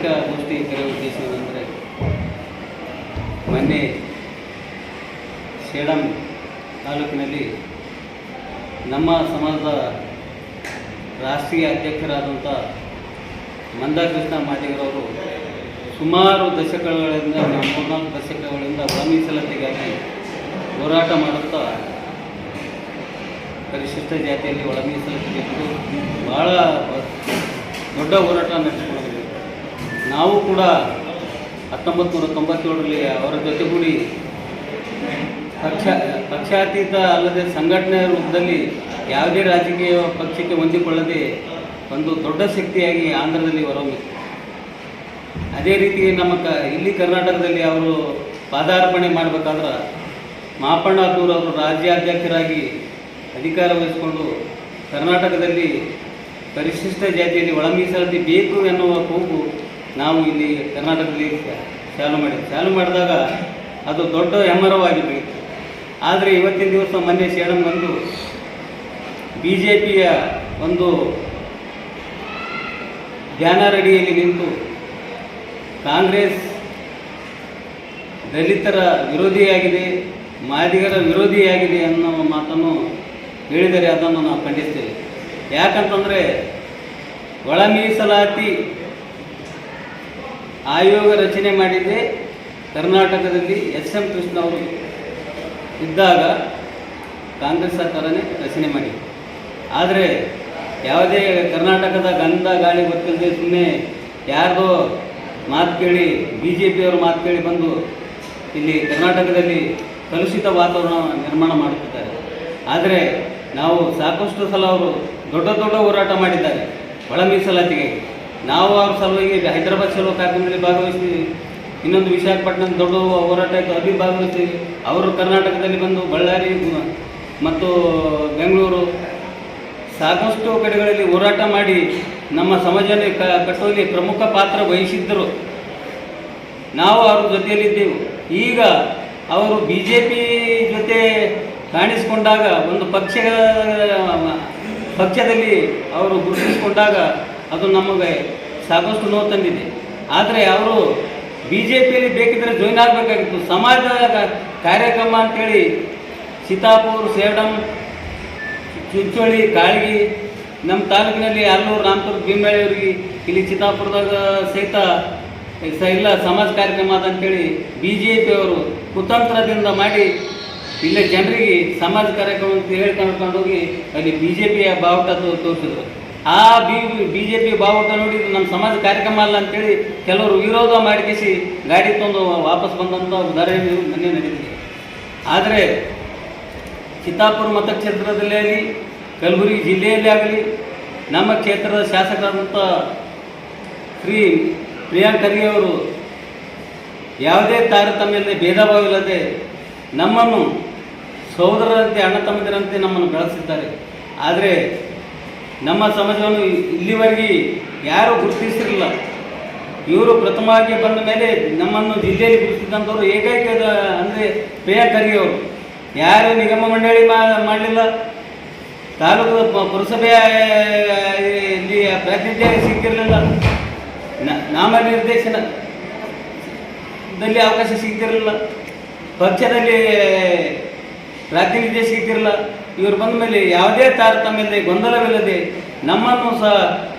ಪತ್ರಿಕಾಗೋಷ್ಠಿ ಕರೆಯುವ ಉದ್ದೇಶವೇನೆಂದರೆ ಮೊನ್ನೆ ಸೇಡಂ ತಾಲೂಕಿನಲ್ಲಿ ನಮ್ಮ ಸಮಾಜದ ರಾಷ್ಟ್ರೀಯ ಅಧ್ಯಕ್ಷರಾದಂಥ ಮಂದಾಕೃಷ್ಣ ಮಾದಿಗರವರು ಸುಮಾರು ದಶಕಗಳಿಂದ ಮೂರ್ನಾಲ್ಕು ದಶಕಗಳಿಂದ ಒಳ ಮೀಸಲಾತಿಗಾಗಿ ಹೋರಾಟ ಮಾಡುತ್ತಾ ಪರಿಶಿಷ್ಟ ಜಾತಿಯಲ್ಲಿ ಒಳ ಬಹಳ ದೊಡ್ಡ ಹೋರಾಟ ನಡೆಸಿಕೊಂಡಿದ್ದೀವಿ ನಾವು ಕೂಡ ಹತ್ತೊಂಬತ್ತು ನೂರ ತೊಂಬತ್ತೇಳರಲ್ಲಿ ಅವರ ಜೊತೆಗೂಡಿ ಪಕ್ಷ, ಪಕ್ಷಾತೀತ ಅಲ್ಲದೆ ಸಂಘಟನೆಯ ರೂಪದಲ್ಲಿ ಯಾವುದೇ ರಾಜಕೀಯ ಪಕ್ಷಕ್ಕೆ ಹೊಂದಿಕೊಳ್ಳದೆ ಒಂದು ದೊಡ್ಡ ಶಕ್ತಿಯಾಗಿ ಆಂಧ್ರದಲ್ಲಿ ಹೊರಹೊಮ್ಮಿತು. ಅದೇ ರೀತಿ ನಮ್ಮ ಕ, ಇಲ್ಲಿ ಕರ್ನಾಟಕದಲ್ಲಿ ಅವರು ಪಾದಾರ್ಪಣೆ ಮಾಡಬೇಕಾದ್ರೆ ಮಾಪಣ್ಣಾತೂರು ಅವರು ರಾಜ್ಯಾಧ್ಯಕ್ಷರಾಗಿ ಅಧಿಕಾರ ವಹಿಸಿಕೊಂಡು ಕರ್ನಾಟಕದಲ್ಲಿ ಪರಿಶಿಷ್ಟ ಜಾತಿಯಲ್ಲಿ ಒಳ ಮೀಸಲಾತಿ ಬೇಕು ಎನ್ನುವ ಕೂಗು ನಾವು ಇಲ್ಲಿ ಕರ್ನಾಟಕದಲ್ಲಿ ಚಾಲು ಮಾಡಿ, ಚಾಲು ಮಾಡಿದಾಗ ಅದು ದೊಡ್ಡ ಹೆಮ್ಮರವಾಗಿ ಬೆಳೀತು ಆದರೆ ಇವತ್ತಿನ ದಿವಸ ಮೊನ್ನೆ ಸೇಡಂ ಬಂದು ಬಿ ಜೆ ಪಿಯ ಒಂದು ಬ್ಯಾನರ್ ಅಡಿಯಲ್ಲಿ ನಿಂತು ಕಾಂಗ್ರೆಸ್ ದಲಿತರ ವಿರೋಧಿಯಾಗಿದೆ, ಮಾದಿಗರ ವಿರೋಧಿಯಾಗಿದೆ ಅನ್ನೋ ಮಾತನ್ನು ಹೇಳಿದರೆ ಅದನ್ನು ನಾವು ಖಂಡಿಸ್ತೇವೆ. ಯಾಕಂತಂದರೆ ಒಳ ಮೀಸಲಾತಿ ಆಯೋಗ ರಚನೆ ಮಾಡಿದ್ದೆ ಕರ್ನಾಟಕದಲ್ಲಿ ಎಸ್ ಎಂ ಕೃಷ್ಣ ಅವರು ಇದ್ದಾಗ ಕಾಂಗ್ರೆಸ್ ಸರ್ಕಾರನೇ ರಚನೆ ಮಾಡಿ ಆದರೆ ಯಾವುದೇ ಕರ್ನಾಟಕದ ಗಂಧ ಗಾಳಿ ಗೊತ್ತಿಲ್ಲದೆ ಸುಮ್ಮನೆ ಯಾರದೋ ಮಾತು ಕೇಳಿ ಬಿ ಜೆ ಪಿಯವರು ಮಾತು ಕೇಳಿ ಬಂದು ಇಲ್ಲಿ ಕರ್ನಾಟಕದಲ್ಲಿ ಕಲುಷಿತ ವಾತಾವರಣ ನಿರ್ಮಾಣ ಮಾಡುತ್ತಿದ್ದಾರೆ. ಆದರೆ ನಾವು ಸಾಕಷ್ಟು ಸಲ ಅವರು ದೊಡ್ಡ ದೊಡ್ಡ ಹೋರಾಟ ಮಾಡಿದ್ದಾರೆ, ಒಳ ಮೀಸಲಾತಿಗೆ. ನಾವು ಅವ್ರ ಸಲುವಾಗಿ ಹೈದರಾಬಾದ್ ಚಲೋ ಕಾರ್ಯಕ್ರಮದಲ್ಲಿ ಭಾಗವಹಿಸ್ತೀವಿ ಇನ್ನೊಂದು ವಿಶಾಖಪಟ್ಟಣದ ದೊಡ್ಡ ಹೋರಾಟ ಆಯಿತು ಅಲ್ಲಿ ಭಾಗವಹಿಸ್ತೀವಿ ಅವರು ಕರ್ನಾಟಕದಲ್ಲಿ ಬಂದು ಬಳ್ಳಾರಿ, ಮತ್ತು ಬೆಂಗಳೂರು ಸಾಕಷ್ಟು ಕಡೆಗಳಲ್ಲಿ ಹೋರಾಟ ಮಾಡಿ ನಮ್ಮ ಸಮಾಜನ ಕ, ಕಟ್ಟುವಲ್ಲಿ ಪ್ರಮುಖ ಪಾತ್ರ ವಹಿಸಿದ್ದರು. ನಾವು ಅವ್ರ ಜೊತೆಯಲ್ಲಿದ್ದೆವು. ಈಗ ಅವರು ಬಿ ಜೆ ಪಿ ಜೊತೆ ಕಾಣಿಸಿಕೊಂಡಾಗ, ಒಂದು ಪಕ್ಷ, ಪಕ್ಷದಲ್ಲಿ ಅವರು ಗುರುತಿಸಿಕೊಂಡಾಗ ಅದು ನಮಗೆ ಸಾಕಷ್ಟು ನೋವು ತಂದಿದೆ. ಆದರೆ ಅವರು ಬಿ ಜೆ ಪಿಯಲ್ಲಿ ಬೇಕಿದ್ದರೆ ಜಾಯ್ನ್ ಆಗಬೇಕಾಗಿತ್ತು ಸಮಾಜ ಕಾರ್ಯಕ್ರಮ ಅಂತೇಳಿ ಸೀತಾಪುರ್, ಸೇಡಂ, ಚುಂಚೋಳಿ, ಕಾಳಗಿ ನಮ್ಮ ತಾಲೂಕಿನಲ್ಲಿ ಅಲ್ಲೂರು ರಾಮಪುರ ಭೀಮಳ್ಳಿಯವ್ರಿಗೆ ಇಲ್ಲಿ ಚಿತ್ತಾಪುರದಾಗ ಸಹಿತ ಇಲ್ಲ, ಸಮಾಜ ಕಾರ್ಯಕ್ರಮ ಅದಂತೇಳಿ ಬಿ ಜೆ ಪಿಯವರು ಕುತಂತ್ರದಿಂದ ಮಾಡಿ ಇಲ್ಲೇ ಜನರಿಗೆ ಸಮಾಜ ಕಾರ್ಯಕ್ರಮ ಅಂತ ಹೇಳ್ಕೊಂಡು ಹೋಗಿ ಅಲ್ಲಿ ಬಿ ಜೆ ಪಿಯ ಬಾವುಟ ತೋರಿಸಿದ್ರು. ಆ ಬಿ ಬಿ ಜೆ ಪಿ ಬಾವುಟ ನೋಡಿ ನಮ್ಮ ಸಮಾಜ ಕಾರ್ಯಕ್ರಮ ಅಲ್ಲ ಅಂತೇಳಿ ಕೆಲವರು ವಿರೋಧ ಮಾಡಿಕಿಸಿ ಗಾಡಿ ತಂದು ವಾಪಸ್ ಬಂದಂಥ ಉದಾಹರಣೆ ಮೊನ್ನೆ ನಡೆದಿದೆ ಆದರೆ ಚಿತ್ತಾಪುರ ಮತಕ್ಷೇತ್ರದಲ್ಲೇ ಆಗಲಿ, ಕಲಬುರಗಿ ಜಿಲ್ಲೆಯಲ್ಲೇ ಆಗಲಿ, ನಮ್ಮ ಕ್ಷೇತ್ರದ ಶಾಸಕರಾದಂಥ ಶ್ರೀ ಪ್ರಿಯಾಂಕ್ ಖರ್ಗೆ ಅವರು ಯಾವುದೇ ತಾರತಮ್ಯದ ಭೇದ ಇಲ್ಲದೆ ನಮ್ಮನ್ನು ಸಹೋದರರಂತೆ ಅಣ್ಣ ತಮ್ಮದಿರಂತೆ ನಮ್ಮನ್ನು ಬೆಳೆಸಿದ್ದಾರೆ. ಆದರೆ ನಮ್ಮ ಸಮಾಜವನ್ನು ಇಲ್ಲಿವರೆಗೆ ಯಾರೂ ಗುರುತಿಸಿರಲಿಲ್ಲ. ಇವರು ಪ್ರಥಮವಾಗಿ ಬಂದ ಮೇಲೆ ನಮ್ಮನ್ನು ಜಿಲ್ಲೆಯಲ್ಲಿ ಗುರುತಿಸಿದಂಥವ್ರು ಏಕೈಕ ಅಂದರೆ ಪ್ರಿಯಾ ಖರ್ಗೆ ಅವರು. ಯಾರು ನಿಗಮ ಮಂಡಳಿ ಮಾಡಲಿಲ್ಲ. ತಾಲೂಕು ಪುರಸಭೆಯ ಇಲ್ಲಿ ಪ್ರಾತಿನಿಧ್ಯ ಸಿಕ್ಕಿರಲಿಲ್ಲ. ನಾಮನಿರ್ದೇಶನದಲ್ಲಿ ಅವಕಾಶ ಸಿಗ್ತಿರಲಿಲ್ಲ ಪಕ್ಷದಲ್ಲಿ ಪ್ರಾತಿನಿಧ್ಯ ಸಿಗ್ತಿರಲಿಲ್ಲ ಇವರು ಬಂದ ಮೇಲೆ ಯಾವುದೇ ತಾರತಮ್ಯದಲ್ಲಿ ಗೊಂದಲವಿಲ್ಲದೆ ನಮ್ಮನ್ನು ಸಹ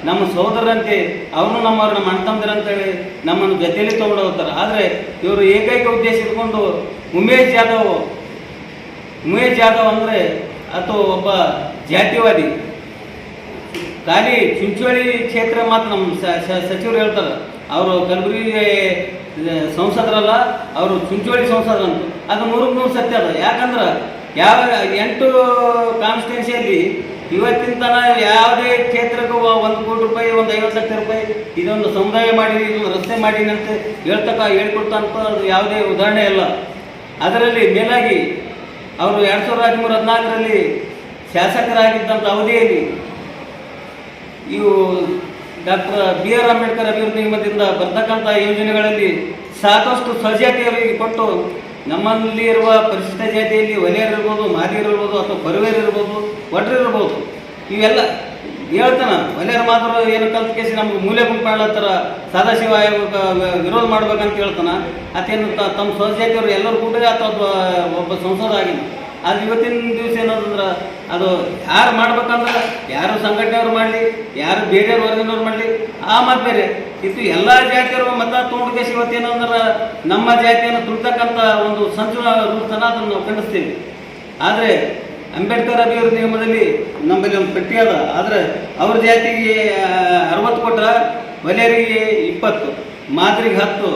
ನಮ್ಮ ಸಹೋದರರಂತೆ ಅವರು ನಮ್ಮವ್ರನ್ನ ಹೇಳಿ ನಮ್ಮನ್ನು ಜೊತೆಯಲ್ಲಿ ತಗೊಂಡು ಹೋಗ್ತಾರೆ. ಆದರೆ ಇವರು ಏಕೈಕ ಉದ್ದೇಶ ಇಟ್ಕೊಂಡು ಉಮೇಶ್ ಯಾದವ್ ಉಮೇಶ್ ಯಾದವ್ ಅಂದರೆ ಅಥವಾ ಒಬ್ಬ ಜಾತಿವಾದಿ. ಖಾಲಿ ಚುಂಚೋಳಿ ಕ್ಷೇತ್ರ ಮಾತ್ರ ನಮ್ಮ ಸಚಿವರು ಹೇಳ್ತಾರೆ. ಅವರು ಕಲಬುರಗಿ ಸಂಸದರಲ್ಲ, ಅವರು ಚುಂಚೋಳಿ ಸಂಸದರಂತ. ಅದು ಮೂರು ಮೂರು ಸತ್ಯ ಅದ. ಯಾಕಂದ್ರೆ ಯಾವ ಎಂಟು ಕಾನ್ಸ್ಟಿಟ್ಯೂನ್ಸಿಯಲ್ಲಿ ಇವತ್ತಿನ ತನ ಯಾವುದೇ ಕ್ಷೇತ್ರಕ್ಕೂ ಒಂದು ಕೋಟಿ ರೂಪಾಯಿ, ಒಂದು ಐವತ್ತು ಲಕ್ಷ ರೂಪಾಯಿ ಇದೊಂದು ಸಮುದಾಯ ಮಾಡಿ ಇದು ರಸ್ತೆ ಮಾಡೀನಿ ಅಂತ ಹೇಳ್ತಕ್ಕ ಹೇಳ್ಕೊಡ್ತಂತ ಯಾವುದೇ ಉದಾಹರಣೆ ಇಲ್ಲ ಅದರಲ್ಲಿ ಮೇಲಾಗಿ ಅವರು ಎರಡು ಸಾವಿರದ ಹದಿಮೂರು ಹದಿನಾಲ್ಕರಲ್ಲಿ ಶಾಸಕರಾಗಿದ್ದಂಥ ಅವಧಿಯಲ್ಲಿ ಇವು ಡಾಕ್ಟರ್ ಬಿ ಆರ್ ಅಂಬೇಡ್ಕರ್ ಅಭಿವೃದ್ಧಿ ನಿಗಮದಿಂದ ಬರ್ತಕ್ಕಂಥ ಯೋಜನೆಗಳಲ್ಲಿ ಸಾಕಷ್ಟು ಸಜಾತಿಯಲ್ಲಿ ಕೊಟ್ಟು ನಮ್ಮಲ್ಲಿ ಇರುವ ಪರಿಶಿಷ್ಟ ಜಾತಿಯಲ್ಲಿ ಒಲೆಯರಿರ್ಬೋದು ಮಾದಿಯರಿರ್ಬೋದು ಅಥವಾ ಬರುವೇರಿರ್ಬೋದು ಒಡ್ರಿರ್ಬೋದು ಇವೆಲ್ಲ ಹೇಳ್ತಾನ ಮಲ್ಯಾರ ಮಾತ್ರ ಏನು ಕಲ್ತ ಕೇಸಿ ನಮ್ಗೆ ಮೂಲೆ ಗುಂಪಾಳತ್ತರ ಸದಾಶಿವ ಆಯೋಗಕ್ಕೆ ವಿರೋಧ ಮಾಡ್ಬೇಕಂತ ಹೇಳ್ತಾನ. ಆತೇನು ತಮ್ಮ ಸ್ವಜಾತಿಯವರು ಎಲ್ಲರೂ ಕೂಡ ಅಥವಾ ಒಬ್ಬ ಸಂಸದ ಆಗಿನ ಅದು ಇವತ್ತಿನ ದಿವಸ ಏನಂತಂದ್ರೆ ಅದು ಯಾರು ಮಾಡ್ಬೇಕಂದ್ರೆ, ಯಾರು ಸಂಘಟನೆಯವ್ರು ಮಾಡಲಿ, ಯಾರು ಬೇರೆ ವರ್ಗದವ್ರು ಮಾಡಲಿ, ಆ ಮಾತು ಬೇರೆ. ಇದು ಎಲ್ಲ ಜಾತಿಯವರು ಮತ ಇವತ್ತು ಇವತ್ತೇನಂದ್ರೆ ನಮ್ಮ ಜಾತಿಯನ್ನು ತುಳ್ತಕ್ಕಂಥ ಒಂದು ಸಂಚು ರೂಪನ ಅದನ್ನು ನಾವು ಖಂಡಿಸ್ತೀವಿ. ಆದರೆ ಅಂಬೇಡ್ಕರ್ ಅಭಿವೃದ್ಧಿ ನಿಯಮದಲ್ಲಿ ನಮ್ಮಲ್ಲಿ ಒಂದು ಪಟ್ಟಿ ಅದ. ಆದರೆ ಅವ್ರ ಜಾತಿಗೆ ಅರವತ್ತು ಕೊಟ್ರ ಒಲೆಯರಿಗೆ ಇಪ್ಪತ್ತು, ಮಾದರಿಗೆ ಹತ್ತು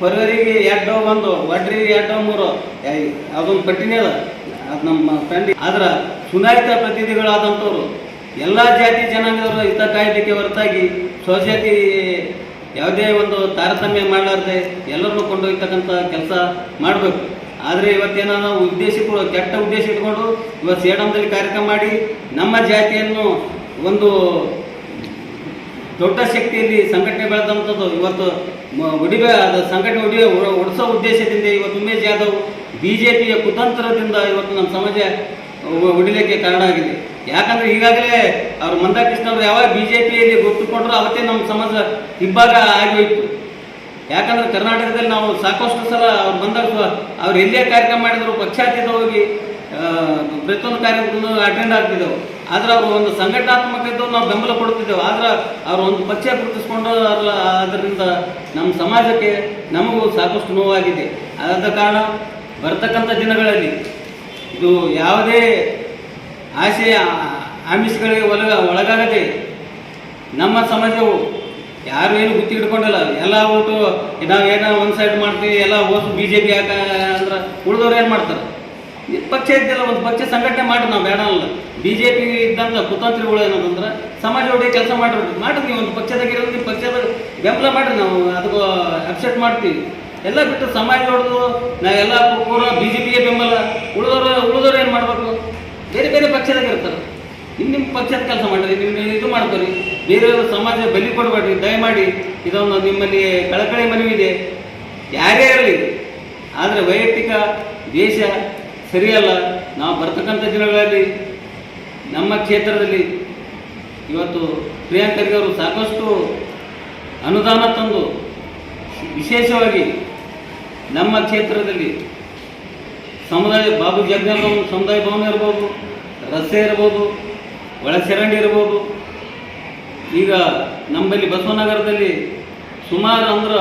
ಹೊರವರಿಗೆ ಎರಡು ಒಂದು, ಒಡ್ರಿಗೆ ಎರಡು ಮೂರು ಅದೊಂದು ಪಟ್ಟಿನೇ ಅದ. ಅದು ನಮ್ಮ ಫ್ರೆಂಡ್ ಆದ್ರೆ ಚುನಾಯಿತ ಪ್ರತಿನಿಧಿಗಳಾದಂಥವ್ರು ಎಲ್ಲ ಜಾತಿ ಜನಾಂಗದವರು ಹಿತ ಕಾಯ್ಲಿಕ್ಕೆ ಹೊರತಾಗಿ ಸ್ವಜಾತಿ ಯಾವುದೇ ಒಂದು ತಾರತಮ್ಯ ಮಾಡಲಾರ್ದೆ ಎಲ್ಲರನ್ನು ಕೊಂಡೊಯ್ತಕ್ಕಂಥ ಕೆಲಸ ಮಾಡಬೇಕು. ಆದರೆ ಇವತ್ತೇನೋ ನಾವು ಉದ್ದೇಶ ಕೆಟ್ಟ ಉದ್ದೇಶ ಇಟ್ಕೊಂಡು ಇವತ್ತು ಸೇಡಂದಲ್ಲಿ ಕಾರ್ಯಕ್ರಮ ಮಾಡಿ ನಮ್ಮ ಜಾತಿಯನ್ನು ಒಂದು ದೊಡ್ಡ ಶಕ್ತಿಯಲ್ಲಿ ಸಂಘಟನೆ ಬೆಳೆದಂಥದ್ದು ಇವತ್ತು ಒಡಿಬೆ ಅದು ಸಂಘಟನೆ ಒಡಿ ಒಡಿಸೋ ಉದ್ದೇಶದಿಂದ ಇವತ್ತು ಉಮೇಶ್ ಯಾದವ್ ಬಿ ಜೆ ಪಿಯ ಕುತಂತ್ರದಿಂದ ಇವತ್ತು ನಮ್ಮ ಸಮಾಜ ಒಡಿಲಿಕ್ಕೆ ಕಾರಣ ಆಗಿದೆ. ಯಾಕಂದ್ರೆ ಈಗಾಗಲೇ ಅವ್ರು ಮಂದಾಕೃಷ್ಣ ಅವರು ಯಾವಾಗ ಬಿ ಜೆ ಪಿಯಲ್ಲಿ ಗೊತ್ತುಕೊಂಡ್ರು ಅವತ್ತೇ ನಮ್ಮ ಸಮಾಜ ಇಬ್ಬಾಗ ಆಗೋಯ್ತು. ಯಾಕಂದ್ರೆ ಕರ್ನಾಟಕದಲ್ಲಿ ನಾವು ಸಾಕಷ್ಟು ಸಲ ಅವ್ರು ಬಂದಾಗ ಅವ್ರು ಎಲ್ಲೇ ಕಾರ್ಯಕ್ರಮ ಮಾಡಿದ್ರು, ಪಕ್ಷಾತೀತ ಹೋಗಿ ಪ್ರತಿಯೊಂದು ಕಾರ್ಯಕ್ರಮ ಅಟೆಂಡ್ ಆಗ್ತಿದ್ದೆವು. ಆದ್ರೆ ಅವರು ಒಂದು ಸಂಘಟನಾತ್ಮಕ ನಾವು ಬೆಂಬಲ ಕೊಡ್ತಿದ್ದೆವು ಆದ್ರೆ ಅವ್ರು ಒಂದು ಪಕ್ಷ ಗುರುತಿಸ್ಕೊಂಡು ಅದ್ರ ಅದರಿಂದ ನಮ್ಮ ಸಮಾಜಕ್ಕೆ ನಮಗೂ ಸಾಕಷ್ಟು ನೋವಾಗಿದೆ. ಆದ ಕಾರಣ ಬರ್ತಕ್ಕಂಥ ದಿನಗಳಲ್ಲಿ ಇದು ಯಾವುದೇ ಆಶಯ ಆಮಿಷಗಳಿಗೆ ಒಳಗ ಒಳಗಾಗದೆ ನಮ್ಮ ಸಮಾಜವು ಯಾರು ಏನು ಗುತ್ತಿ ಹಿಡ್ಕೊಂಡಿಲ್ಲ ಎಲ್ಲ ಓಟು ನಾವು ಏನೋ ಒಂದು ಸೈಡ್ ಮಾಡ್ತೀವಿ, ಎಲ್ಲ ಓಟು ಬಿ ಜೆ ಪಿ ಯಾಕ ಅಂದ್ರೆ ಉಳಿದವ್ರು ಏನು ಮಾಡ್ತಾರೆ? ಪಕ್ಷ ಇದ್ದಿಲ್ಲ, ಒಂದು ಪಕ್ಷ ಸಂಘಟನೆ ಮಾಡಿ ನಾವು ಬೇಡ ಅಲ್ಲ ಬಿ ಜೆ ಪಿ ಇದ್ದಂಥ ಕುತಂತ್ರಿಗಳು ಏನಂತಂದ್ರೆ ಸಮಾಜ ಒಟ್ಟಿಗೆ ಕೆಲಸ ಮಾಡಿರಿ ಮಾಡಿದ್ವಿ ಒಂದು ಪಕ್ಷದಾಗ ಇರೋದು, ನೀವು ಪಕ್ಷದ ಬೆಂಬಲ ಮಾಡಿರಿ ನಾವು, ಅದಕ್ಕೂ ಅಕ್ಸೆಪ್ಟ್ ಮಾಡ್ತೀವಿ. ಎಲ್ಲ ಬಿಟ್ಟು ಸಮಾಜ ಹೊಡೆದು ನಾವೆಲ್ಲ ಪೂರ ಬಿ ಜೆ ಪಿಗೆ ಬೆಂಬಲ, ಉಳಿದವರು ಉಳಿದವ್ರು ಏನು ಮಾಡಬೇಕು ಬೇರೆ ಬೇರೆ ಪಕ್ಷದಾಗ ಇರ್ತಾರೆ ನಿಮ್ಮ ನಿಮ್ಮ ಪಕ್ಷದ ಕೆಲಸ ಮಾಡಿರಿ ನಿಮ್ಮ ಇದು ಮಾಡ್ಕೊರಿ ಬೇರೆಯವರು ಸಮಾಜ ಬಲಿ ಕೊಡಬೇಡ್ರಿ, ದಯಮಾಡಿ. ಇದೊಂದು ನಿಮ್ಮಲ್ಲಿ ಕಳಕಳಿ ಮನವಿ ಇದೆ. ಯಾರೇ ಇರಲಿ, ಆದರೆ ವೈಯಕ್ತಿಕ ದೇಶ ಸರಿಯಲ್ಲ. ನಾವು ಬರ್ತಕ್ಕಂಥ ದಿನಗಳಲ್ಲಿ, ನಮ್ಮ ಕ್ಷೇತ್ರದಲ್ಲಿ ಇವತ್ತು ಪ್ರಿಯಾಂಕರಿಗೆಯವರು ಸಾಕಷ್ಟು ಅನುದಾನ ತಂದು ವಿಶೇಷವಾಗಿ ನಮ್ಮ ಕ್ಷೇತ್ರದಲ್ಲಿ ಸಮುದಾಯ, ಬಾಬು ಜಗನ್ನಾಥ ಸಮುದಾಯ ಭವನ ಇರ್ಬೋದು, ರಸ್ತೆ ಇರ್ಬೋದು ಒಳಚರಂಡಿ ಇರ್ಬೋದು. ಈಗ ನಮ್ಮಲ್ಲಿ ಬಸವನಗರದಲ್ಲಿ ಸುಮಾರು ಅಂದ್ರೆ